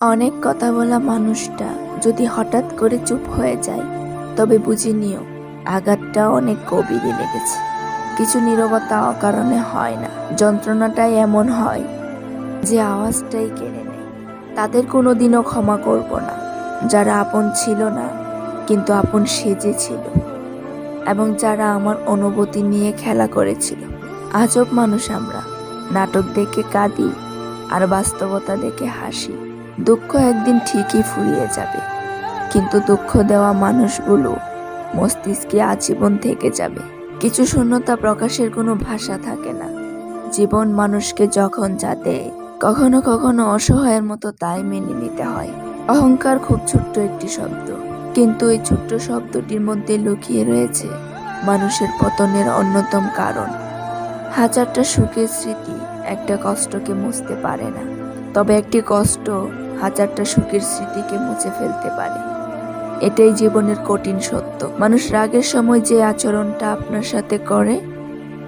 অনেক কথা বলা মানুষটা যদি হঠাৎ করে চুপ হয়ে যায়, তবে বুঝে নিও, আঘাতটা অনেক গভীরে লেগেছে। কিছু নীরবতা অকারণে হয় না, যন্ত্রণাটাই এমন হয় যে আওয়াজটাই কেড়ে নেয়। তাদের কোনোদিনও ক্ষমা করব না, যারা আপন ছিল না, কিন্তু আপন সেজেছিল এবং যারা আমার অনুভূতি নিয়ে খেলা করেছিল। আজব মানুষ আমরা, নাটক দেখে কাঁদি, আর বাস্তবতা দেখে হাসি। দুঃখ একদিন ঠিকই ফুরিয়ে যাবে। কিন্তু দুঃখ দেওয়া মানুষগুলো মস্তিষ্কে আজীবন থেকে যাবে। কিছু শূন্যতা প্রকাশের কোনো ভাষা থাকে না। জীবন মানুষকে যখন যা দেয়, কখনো কখনো অসহায়ের মতো তাই মেনে নিতে হয়। অহংকার খুব ছোট্ট একটি শব্দ। কিন্তু এই ছোট্ট শব্দটির মধ্যে লুকিয়ে রয়েছে মানুষের পতনের অন্যতম কারণ। হাজারটা সুখের স্মৃতি একটা কষ্টকে মুছতে পারে না। তবে একটি কষ্ট হাজারটা সুখের স্মৃতিকে মুছে ফেলতে পারে। এটাই জীবনের কঠিন সত্য। মানুষ রাগের সময় যে আচরণটা আপনার সাথে করে,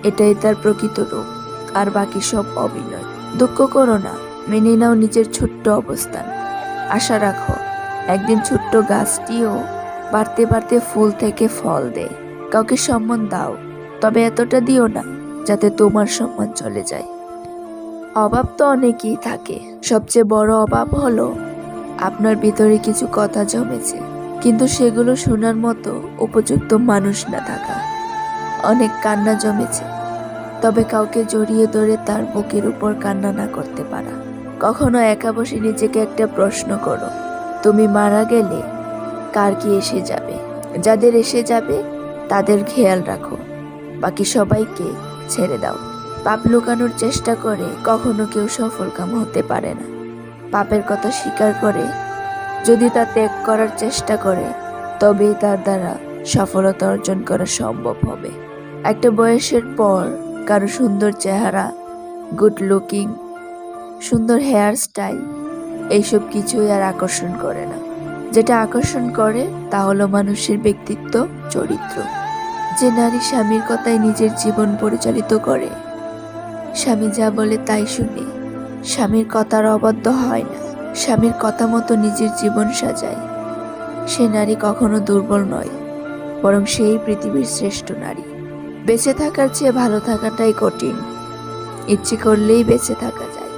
এটাই তার প্রকৃত রূপ, আর বাকি সব অভিনয় দুঃখ করো না, মেনে নাও নিজের ছোট্ট অবস্থান। আশা রাখো, একদিন ছোট্ট গাছটিও বাড়তে বাড়তে ফুল থেকে ফল দেয়। কাউকে সম্মান দাও, তবে এতটা দিও না, যাতে তোমার সম্মান চলে যায়। অভাব তো অনেকেই থাকে। সবচেয়ে বড় অভাব হলো আপনার ভিতরে কিছু কথা জমেছে, কিন্তু সেগুলো শোনার মতো উপযুক্ত মানুষ না থাকা। অনেক কান্না জমেছে, তবে কাউকে জড়িয়ে ধরে তার বুকের উপর কান্না না করতে পারা। কখনো একা বসে নিজেকে একটা প্রশ্ন করো, তুমি মারা গেলে কার কি এসে যাবে? যাদের এসে যাবে, তাদের খেয়াল রাখো। বাকি সবাইকে ছেড়ে দাও। পাপ লুকানোর চেষ্টা করে কখনো কেউ সফল কাম হতে পারে না। পাপের কথা স্বীকার করে যদি তা ত্যাগ করার চেষ্টা করে, তবেই তার দ্বারা সফলতা অর্জন করা সম্ভব হবে। একটা বয়সের পর কারও সুন্দর চেহারা গুড লুকিং সুন্দর হেয়ার স্টাইল এইসব কিছুই আর আকর্ষণ করে না। যেটা আকর্ষণ করে তা হলো মানুষের ব্যক্তিত্ব, চরিত্র। যে নারী স্বামীর কথায় নিজের জীবন পরিচালিত করে স্বামী যা বলে তাই শুনে। স্বামীর কথার অবাধ্য হয় না। স্বামীর কথা মতো নিজের জীবন সাজায়। সে নারী কখনো দুর্বল নয়, বরং সেই পৃথিবীর শ্রেষ্ঠ নারী। বেঁচে থাকার চেয়ে ভালো থাকাটাই কঠিন। ইচ্ছে করলেই বেঁচে থাকা যায়।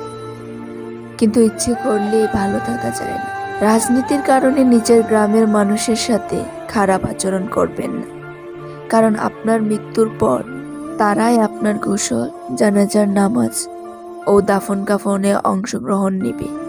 কিন্তু ইচ্ছে করলেই ভালো থাকা যায় না। রাজনীতির কারণে নিজের গ্রামের মানুষের সাথে খারাপ আচরণ করবেন না। কারণ আপনার মৃত্যুর পর তারাই আপনার গোসল জানাজার নামাজ ও দাফন কাফনে অংশগ্রহণ নেবে।